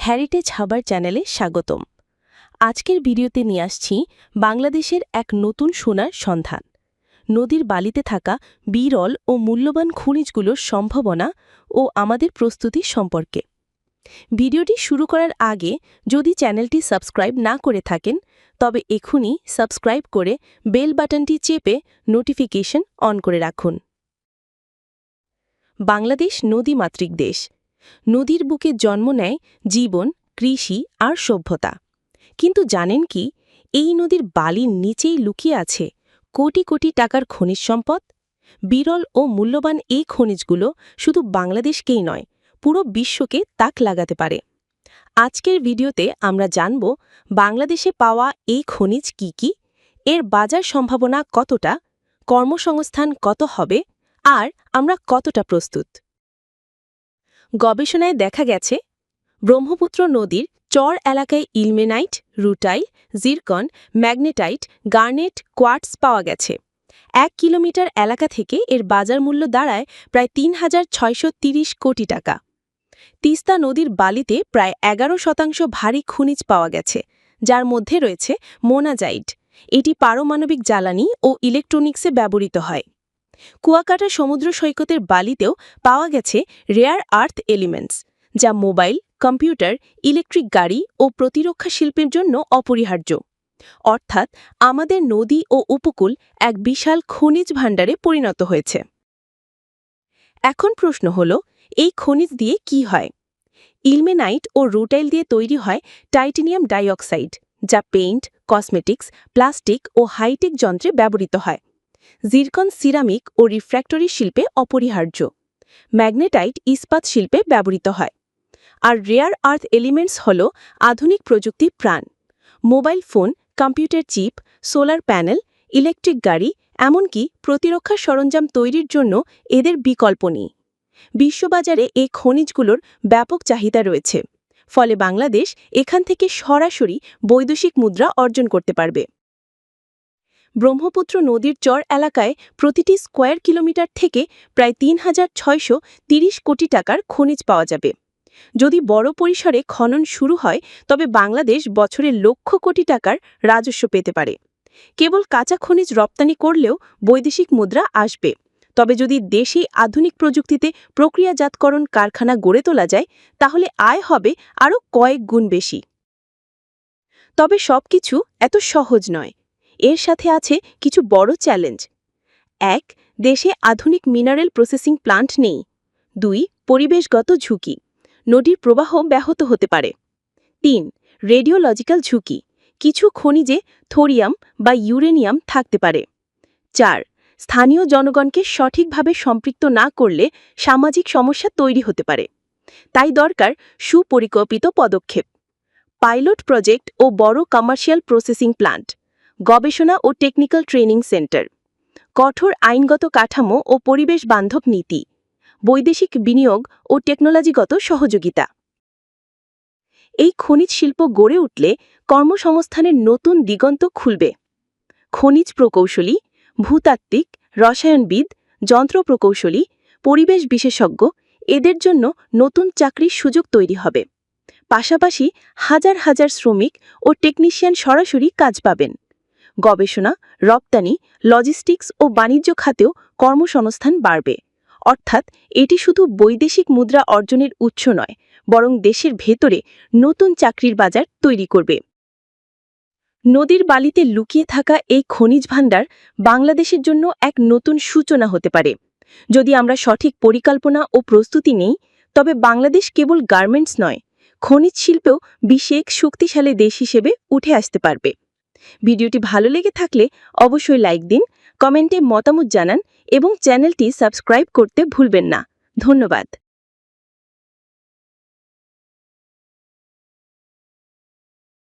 Heritage হাবার চ্যানেলে স্বাগতম। আজকের ভিডিওতে নিয়ে আসছি বাংলাদেশের এক নতুন সোনার সন্ধান। নদীর বালিতে থাকা বিরল ও মূল্যবান খনিজগুলোর সম্ভাবনা ও আমাদের প্রস্তুতি সম্পর্কে। ভিডিওটি শুরু করার আগে যদি চ্যানেলটি সাবস্ক্রাইব না করে থাকেন, তবে এখনই সাবস্ক্রাইব করে বেল বাটনটি চেপে নোটিফিকেশন অন করে রাখুন। বাংলাদেশ নদীমাতৃক দেশ। নদীর বুকে জন্ম নেয় জীবন, কৃষি আর সভ্যতা। কিন্তু জানেন কি, এই নদীর বালির নিচেই লুকিয়ে আছে কোটি কোটি টাকার খনিজ সম্পদ? বিরল ও মূল্যবান এই খনিজগুলো শুধু বাংলাদেশকেই নয়, পুরো বিশ্বকে তাক লাগাতে পারে। আজকের ভিডিওতে আমরা জানব, বাংলাদেশে পাওয়া এই খনিজ কি কি, এর বাজার সম্ভাবনা কতটা, কর্মসংস্থান কত হবে, আর আমরা কতটা প্রস্তুত। গবেষণায় দেখা গেছে, ব্রহ্মপুত্র নদীর চর এলাকায় ilmenite rutile zircon, magnetite, garnet, quartz পাওয়া গেছে। এক কিলোমিটার এলাকা থেকে এর বাজার মূল্য দাঁড়ায় প্রায় তিন হাজার ছয়শো কোটি টাকা। তিস্তা নদীর বালিতে প্রায় এগারো শতাংশ ভারী খনিজ পাওয়া গেছে, যার মধ্যে রয়েছে মোনাজাইট। এটি পারমাণবিক জ্বালানি ও ইলেকট্রনিক্সে ব্যবহৃত হয়। কুয়াকাটা সমুদ্র সৈকতের বালিতেও পাওয়া গেছে রেয়ার আর্থ এলিমেন্টস যা মোবাইল, কম্পিউটার ইলেকট্রিক গাড়ি ও প্রতিরক্ষা শিল্পের জন্য অপরিহার্য। অর্থাৎ আমাদের নদী ও উপকূল এক বিশাল খনিজ ভাণ্ডারে পরিণত হয়েছে। এখন প্রশ্ন হল, এই খনিজ দিয়ে কি হয়? ইলমেনাইট ও রুটাইল দিয়ে তৈরি হয় টাইটেনিয়াম ডাইঅক্সাইড, যা পেইন্ট, কসমেটিক্স, প্লাস্টিক ও হাইটেক যন্ত্রে ব্যবহৃত হয়। জিরকন সিরামিক ও রিফ্র্যাক্টরি শিল্পে অপরিহার্য। ম্যাগনেটাইট ইস্পাত শিল্পে ব্যবহৃত হয়। আর রেয়ার আর্থ এলিমেন্টস হল আধুনিক প্রযুক্তি প্রাণ। Mobile phone, computer chip, solar panel, electric গাড়ি, এমনকি প্রতিরক্ষা সরঞ্জাম তৈরির জন্য এদের বিকল্প নেই। বিশ্ববাজারে এই খনিজগুলোর ব্যাপক চাহিদা রয়েছে। ফলে বাংলাদেশ এখান থেকে সরাসরি বৈদেশিক মুদ্রা অর্জন করতে পারবে। ব্রহ্মপুত্র নদীর চর এলাকায় প্রতিটি স্কোয়ার কিলোমিটার থেকে প্রায় তিন হাজার ছয়শো কোটি টাকার খনিজ পাওয়া যাবে। যদি বড় পরিসরে খনন শুরু হয়, তবে বাংলাদেশ বছরে লক্ষ কোটি টাকার রাজস্ব পেতে পারে। কেবল কাঁচা খনিজ রপ্তানি করলেও বৈদেশিক মুদ্রা আসবে। তবে যদি দেশেই আধুনিক প্রযুক্তিতে প্রক্রিয়াজাতকরণ কারখানা গড়ে তোলা যায়, তাহলে আয় হবে আরও কয়েক গুণ বেশি। তবে সবকিছু এত সহজ নয়। এর সাথে আছে কিছু বড় চ্যালেঞ্জ। এক, দেশে আধুনিক মিনারেল প্রসেসিং প্লান্ট নেই। দুই, পরিবেশগত ঝুঁকি। নদীর প্রবাহ ব্যাহত হতে পারে। তিন, রেডিওলজিক্যাল ঝুঁকি। কিছু খনিজে থোরিয়াম বা ইউরেনিয়াম থাকতে পারে। চার, স্থানীয় জনগণকে সঠিকভাবে সম্পৃক্ত না করলে সামাজিক সমস্যা তৈরি হতে পারে। তাই দরকার সুপরিকল্পিত পদক্ষেপ। পাইলট প্রজেক্ট ও বড় কমার্শিয়াল প্রসেসিং প্লান্ট। গবেষণা ও টেকনিক্যাল ট্রেনিং সেন্টার। কঠোর আইনগত কাঠামো ও পরিবেশ বান্ধব নীতি। বৈদেশিক বিনিয়োগ ও টেকনোলজিগত সহযোগিতা। এই খনিজ শিল্প গড়ে উঠলে কর্মসংস্থানের নতুন দিগন্ত খুলবে। খনিজ প্রকৌশলী, ভূতাত্ত্বিক, রসায়নবিদ, যন্ত্র প্রকৌশলী, পরিবেশ বিশেষজ্ঞ এদের জন্য নতুন চাকরির সুযোগ তৈরি হবে। পাশাপাশি হাজার হাজার শ্রমিক ও টেকনিশিয়ান সরাসরি কাজ পাবেন। গবেষণা, রপ্তানি, লজিস্টিক্স ও বাণিজ্য খাতেও কর্মসংস্থান বাড়বে। অর্থাৎ এটি শুধু বৈদেশিক মুদ্রা অর্জনের উৎস নয়, বরং দেশের ভেতরে নতুন চাকরির বাজার তৈরি করবে। নদীর বালিতে লুকিয়ে থাকা এই খনিজ ভাণ্ডার বাংলাদেশের জন্য এক নতুন সূচনা হতে পারে। যদি আমরা সঠিক পরিকল্পনা ও প্রস্তুতি নেই, তবে বাংলাদেশ কেবল গার্মেন্টস নয়, খনিজ শিল্পেও এক শক্তিশালী দেশ হিসেবে উঠে আসতে পারবে। ভিডিওটি ভালো লেগে থাকলে অবশ্যই লাইক দিন, কমেন্টে মতামত জানান এবং চ্যানেলটি সাবস্ক্রাইব করতে ভুলবেন না। ধন্যবাদ।